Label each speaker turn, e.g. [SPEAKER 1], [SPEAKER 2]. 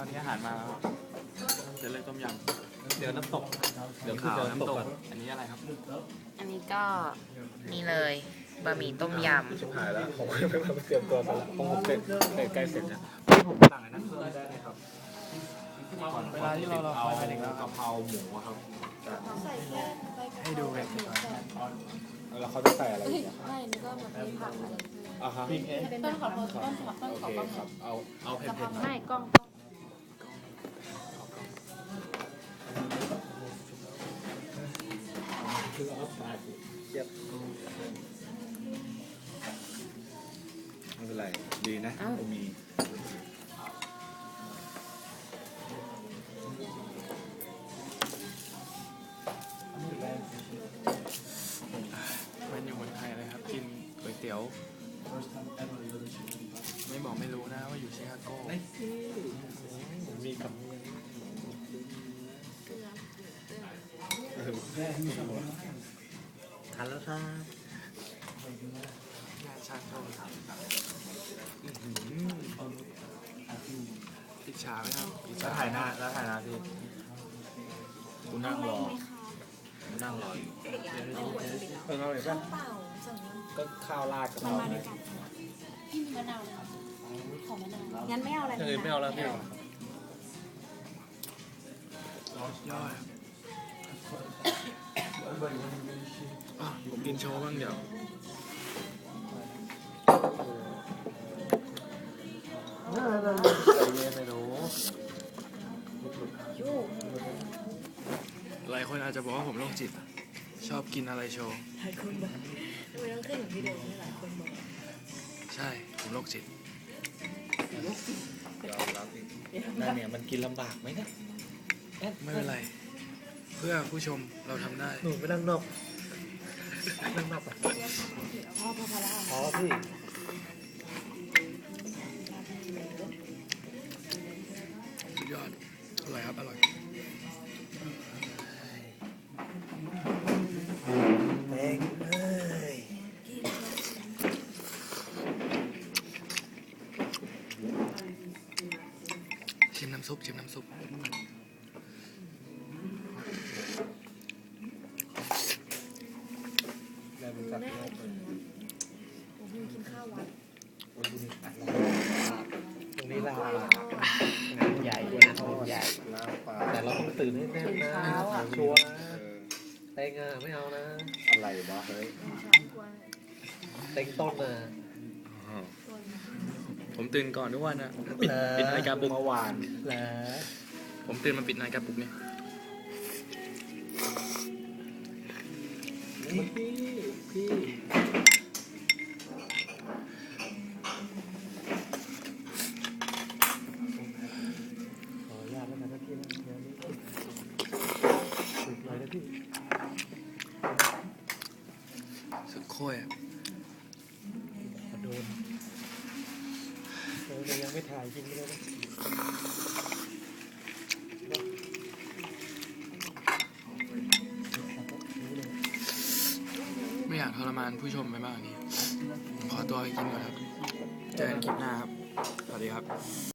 [SPEAKER 1] อนนี้อาหารมาแล้วครับเดี๋ยวเลยต้มยำ
[SPEAKER 2] เดี๋ยวน้ำตก
[SPEAKER 1] เดี๋ยว
[SPEAKER 2] คือ
[SPEAKER 1] ขาว
[SPEAKER 2] เดี๋ยวน้ำ
[SPEAKER 1] น้ำ
[SPEAKER 2] ต
[SPEAKER 1] ต
[SPEAKER 2] ก
[SPEAKER 1] ก
[SPEAKER 2] ก่อน
[SPEAKER 1] อันนี้อะไรครับ
[SPEAKER 3] อันนี้ก็นี่เลยบะหมี่ต้มย
[SPEAKER 2] ชิบหายแล้วผมไม่มาเตรียมตัวกันละผมผมเสร็จเสร็จใกล้เสร็จแล้ว
[SPEAKER 1] ผมสั่งอะไรนะเพิ่มได้ไหมครับ
[SPEAKER 2] เวลาที่เราเรา
[SPEAKER 1] เอา
[SPEAKER 2] ไปถึงแล้ว
[SPEAKER 1] กะเพราหมูอะครับ
[SPEAKER 2] ให้ดูกัน
[SPEAKER 1] แล้วเขาจะใส่อะไรอีกอะ
[SPEAKER 4] ไม่นึกว่ามันมีผักอะไร
[SPEAKER 1] อะครับ
[SPEAKER 4] ต้นขอโทษต้นขอต้น
[SPEAKER 1] โอ
[SPEAKER 4] ขอ
[SPEAKER 1] เค
[SPEAKER 4] กล้อง
[SPEAKER 1] ครับเอาเอาเผ็ดๆหน่อย
[SPEAKER 4] ไม่กล้อง
[SPEAKER 2] คือเอา
[SPEAKER 1] ไม่เป็นไร ดีนะผมมีมันอยู่เมืองไทยเลยครับกินก๋วยเตี๋ยว ไม่บอกไม่รู้นะว่าอยู่ชิคาโก
[SPEAKER 2] ผมมีกับันแล้วครับ
[SPEAKER 1] งานชาโก้อิจฉาไหมครับอิจ
[SPEAKER 2] แล้ว
[SPEAKER 1] ฉา
[SPEAKER 2] ถ่ายหน้าแล้วถ่ายหน้าพี่กูนั่งรอกูนั่งรออยู่เออเอาเลยป่ะ
[SPEAKER 4] เปล่าสั่ง
[SPEAKER 2] ก็ข้าวราดกับ
[SPEAKER 4] มัน
[SPEAKER 2] ข้าว
[SPEAKER 4] มาด้วยกันพี่มีมะนาวเลยขอมะนาวงั้นไม่เอาอะไร
[SPEAKER 2] เออไม่เอาแล้วพี่
[SPEAKER 1] ยอด ผมกินโชว์บ้างเดี๋ยว
[SPEAKER 2] ใจเย็นเลยหนู
[SPEAKER 1] หลายคนอาจจะบอกว่าผมโรคจิต ชอบกินอะไรโชว์
[SPEAKER 4] หลายคนบอกทำไมต้องขึ้นถึงวิดีโอนี่หลายคนบอก
[SPEAKER 1] ใช่ ผมโรคจิต
[SPEAKER 2] ยอมรับพี่นั่นเนี่ยมันกินลำบากไหมเนี่ย
[SPEAKER 1] ไม่เป็นไร เพื่อผู้ชมเราทำได้
[SPEAKER 2] หนูไปนั่งนอก นั่งนอกอะ
[SPEAKER 4] พ่อพอพอแล้ว
[SPEAKER 2] อ๋อพี่
[SPEAKER 1] สุดยอด อร่อยครับ อร่อย
[SPEAKER 2] แม่งเอ้ย
[SPEAKER 1] ชิมน้ำซุป ชิมน้ำซุป
[SPEAKER 2] แล้วมันจับ
[SPEAKER 4] น่ากินผมกินข้าววัด
[SPEAKER 2] ตรงนี้ลางานใหญ่งานใหญ่ แต่เราต้องตื่นให้แน่นนะชัวร์นะเต็งอะไม่เอานะ
[SPEAKER 1] อะไรวะเฮ้ย
[SPEAKER 2] เต็งต้นอะ
[SPEAKER 1] ผมตื่นก่อนทุกวันนะปิดปิดนาฬิกาปลุก
[SPEAKER 2] เมื่อวานแล้ว
[SPEAKER 1] ผมตื่นมาปิดนาฬิกาปลุกเนี่ย
[SPEAKER 2] พี่พี่ขออนุญาตแล้วนะพี่นะเดี๋ยวนี้ฝึกหน่อยนะพี่
[SPEAKER 1] สุดโค้ยอะ
[SPEAKER 2] โดนเออแต่ยังไม่ถ่ายกินไม่ได้นะ
[SPEAKER 1] ไม่อยากทรมานผู้ชมไปมากกว่านี้ ขอตัวไปกินก่อนครับ เจอกันคลิปหน้าครับ สวัสดีครับ